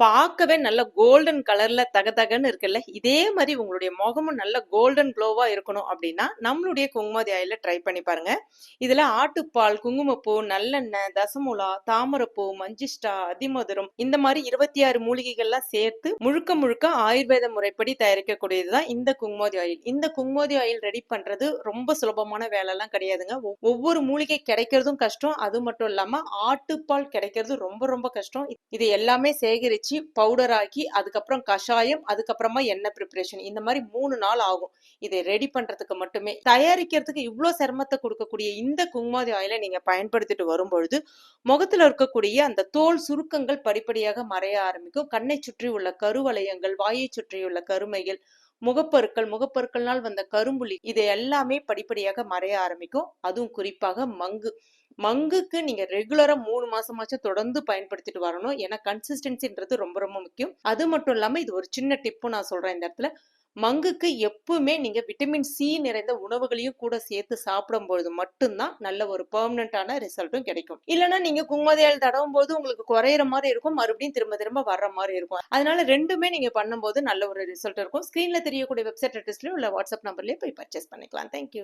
பார்க்கவே நல்ல கோல்டன் கலர்ல தகதகன்னு இருக்குல்ல இதே மாதிரி உங்களுடைய முகமும் நல்ல கோல்டன் க்ளோவா இருக்கணும் அப்படின்னா நம்மளுடைய குங்குமதி ஆயில ட்ரை பண்ணி பாருங்க. இதுல ஆட்டுப்பால் குங்குமப்பூ நல்லெண்ணெய் தசமுலா தாமரைப்பூ மஞ்சிஷ்டா அதிமதுரம் இந்த மாதிரி இருபத்தி ஆறு மூலிகைகள்லாம் சேர்த்து முழுக்க முழுக்க ஆயுர்வேத முறைப்படி தயாரிக்கக்கூடியதுதான் இந்த குங்குமோதி ஆயில். இந்த குங்குமோதி ஆயில் ரெடி பண்றது ரொம்ப சுலபமான வேலைலாம் கிடையாதுங்க. ஒவ்வொரு மூலிகை கிடைக்கிறதும் கஷ்டம். அது மட்டும் இல்லாம ஆட்டுப்பால் கிடைக்கிறது ரொம்ப ரொம்ப கஷ்டம். இது எல்லாமே சேகரிச்சு பவுடர் ஆக்கி அதுக்கப்புறம் கஷாயம் அதுக்கப்புறமா எண்ணெய் ப்ரிப்பரேஷன் இந்த மாதிரி மூணு நாள் ஆகும். இதை ரெடி பண்றதுக்கு மட்டுமே. தயாரிக்கிறதுக்கு இவ்வளோ சிரமத்தை கொடுக்கக்கூடிய இந்த குங்குமாதி ஆயிலை நீங்க பயன்படுத்திட்டு வரும்பொழுது முகத்துல இருக்கக்கூடிய அந்த தோல் சுருக்கங்கள் படிப்படியாக மறைய ஆரம்பிக்கும். கண்ணை சுற்றி உள்ள கருவளையங்கள் வாயை சுற்றியுள்ள கருமைகள் முகப்பருக்கள் முகப்பருக்கள்னால் வந்த கரும்புலி இது எல்லாமே படிப்படியாக மறைய ஆரம்பிக்கும். அதுவும் குறிப்பாக மங்கு. மங்குக்கு நீங்க ரெகுலரா மூணு மாசமாச்சும் தொடர்ந்து பயன்படுத்திட்டு வரணும். ஏன்னா கன்சிஸ்டன்சின்றது ரொம்ப ரொம்ப முக்கியம். அது மட்டும் இல்லாமல் இது ஒரு சின்ன டிப்பும் நான் சொல்றேன் இந்த இடத்துல. மங்குக்கு எப்பவுமே நீங்க விட்டமின் சி நிறைந்த உணவுகளையும் கூட சேர்த்து சாப்பிடும் பொழுது மட்டும்தான் நல்ல ஒரு பெர்மனண்டான ரிசல்ட்டும் கிடைக்கும். இல்லைன்னா நீங்க குங்குமதையால் தடவும் போது உங்களுக்கு குறையிற மாதிரி இருக்கும். மறுபடியும் திரும்ப திரும்ப வர்ற மாதிரி இருக்கும். அதனால ரெண்டுமே நீங்க பண்ணும்போது நல்ல ஒரு ரிசல்ட் இருக்கும். ஸ்கிரீன்ல தெரியக்கூடிய வெப்சைட் அட்ரஸ்லயும் உள்ள வாட்ஸ்அப் நம்பர்லயே போய் பர்ச்சேஸ் பண்ணிக்கலாம். தேங்க்யூ